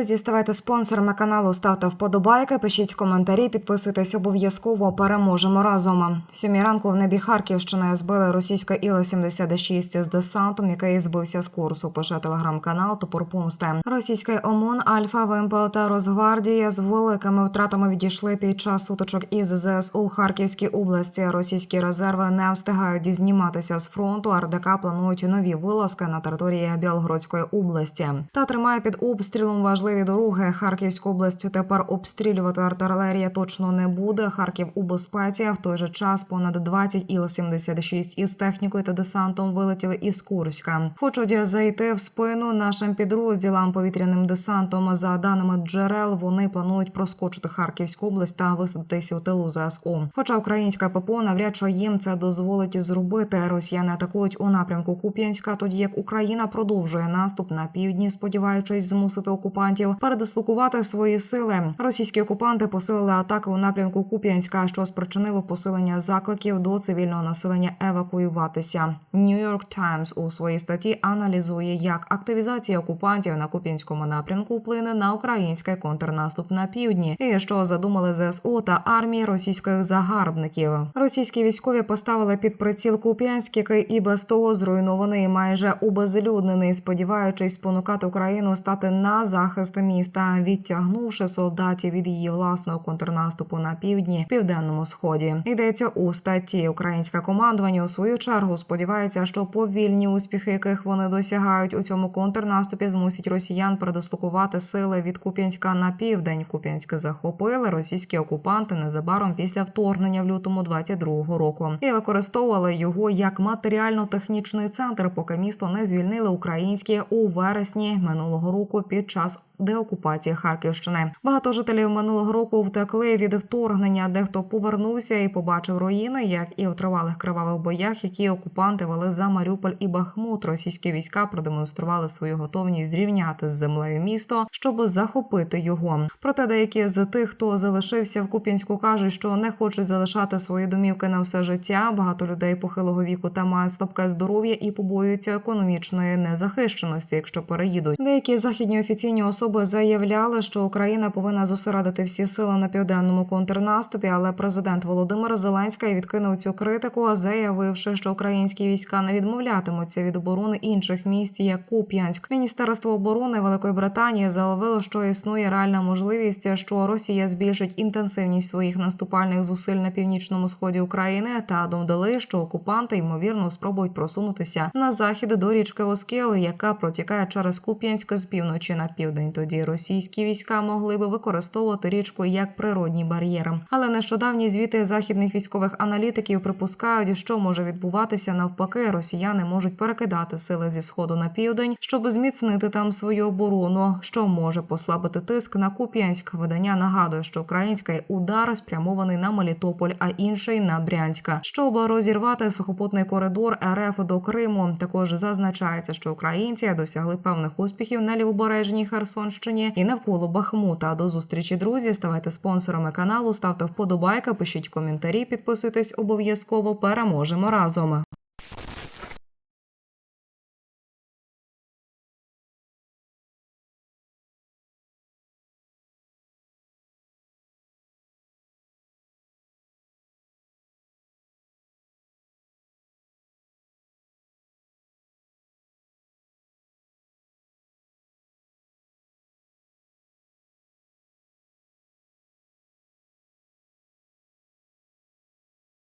Друзі, ставайте спонсорами каналу, ставте вподобайки, пишіть коментарі, підписуйтесь обов'язково. Переможемо разом. Сьомій ранку в небі Харківщини збили російська іла 76 з десантом, який збився з курсу. Пише телеграм-канал Топор Помсти. Російський ОМОН, Альфа, ВМПЛ та Росгвардія з великими втратами відійшли під час сутичок із ЗСУ Харківській області. Російські резерви не встигають зніматися з фронту. РДК планують нові вилазки на території Білгородської області та тримає під обстрілом важливі дороги. Харківську область тепер обстрілювати артилерія точно не буде. Харків у безпеці. В той же час понад 20 Іл-76 із технікою та десантом вилетіли із Курська. Хочуть зайти в спину нашим підрозділам повітряним десантом. За даними джерел, вони планують проскочити Харківську область та висадитися у тилу ЗСУ. Хоча українська ППО навряд чи їм це дозволить зробити. Росіяни атакують у напрямку Куп'янська, тоді як Україна продовжує наступ на півдні, сподіваючись змусити окупантів передислокувати свої сили. Російські окупанти посилили атаки у напрямку Куп'янська, що спричинило посилення закликів до цивільного населення евакуюватися. York Times у своїй статті аналізує, як активізація окупантів на Куп'янському напрямку вплине на український контрнаступ на півдні, і що задумали ЗСУ та армії російських загарбників. Російські військові поставили під приціл Куп'янськ, і без того зруйнований, майже убезлюднений, сподіваючись спонукати Україну стати на захист міста, відтягнувши солдатів від її власного контрнаступу на півдні, південному сході. Йдеться у статті. Українське командування у свою чергу сподівається, що повільні успіхи, яких вони досягають у цьому контрнаступі, змусять росіян передислокувати сили від Куп'янська на південь. Куп'янськ захопили російські окупанти незабаром після вторгнення в лютому 22-го року і використовували його як матеріально-технічний центр, поки місто не звільнили українські у вересні минулого року під час деокупації Харківщини. Багато жителів минулого року втекли від вторгнення. Дехто повернувся і побачив руїни, як і в тривалих кривавих боях, які окупанти вели за Маріуполь і Бахмут. Російські війська продемонстрували свою готовність зрівняти з землею місто, щоб захопити його. Проте деякі з тих, хто залишився в Куп'янську, кажуть, що не хочуть залишати свої домівки на все життя. Багато людей похилого віку та мають слабке здоров'я і побоюються економічної незахищеності, якщо переїдуть. Деякі західні офіційні особи заявляли, що Україна повинна зосередити всі сили на південному контрнаступі, але президент Володимир Зеленський відкинув цю критику, заявивши, що українські війська не відмовлятимуться від оборони інших місць, як Куп'янськ. Міністерство оборони Великої Британії заявило, що існує реальна можливість, що Росія збільшить інтенсивність своїх наступальних зусиль на північному сході України та додали, що окупанти ймовірно спробують просунутися на захід до річки Оскіл, яка протікає через Куп'янськ з півночі на південь. Тоді російські війська могли би використовувати річку як природній бар'єр. Але нещодавні звіти західних військових аналітиків припускають, що може відбуватися навпаки. Росіяни можуть перекидати сили зі сходу на південь, щоб зміцнити там свою оборону, що може послабити тиск на Куп'янськ. Видання нагадує, що український удар спрямований на Мелітополь, а інший на Брянська, щоб розірвати сухопутний коридор РФ до Криму. Також зазначається, що українці досягли певних успіхів на лівобережній Херсонщині і навколо Бахмута. До зустрічі, друзі. Ставайте спонсорами каналу, ставте вподобайки, пишіть коментарі, підписуйтесь обов'язково. Переможемо разом.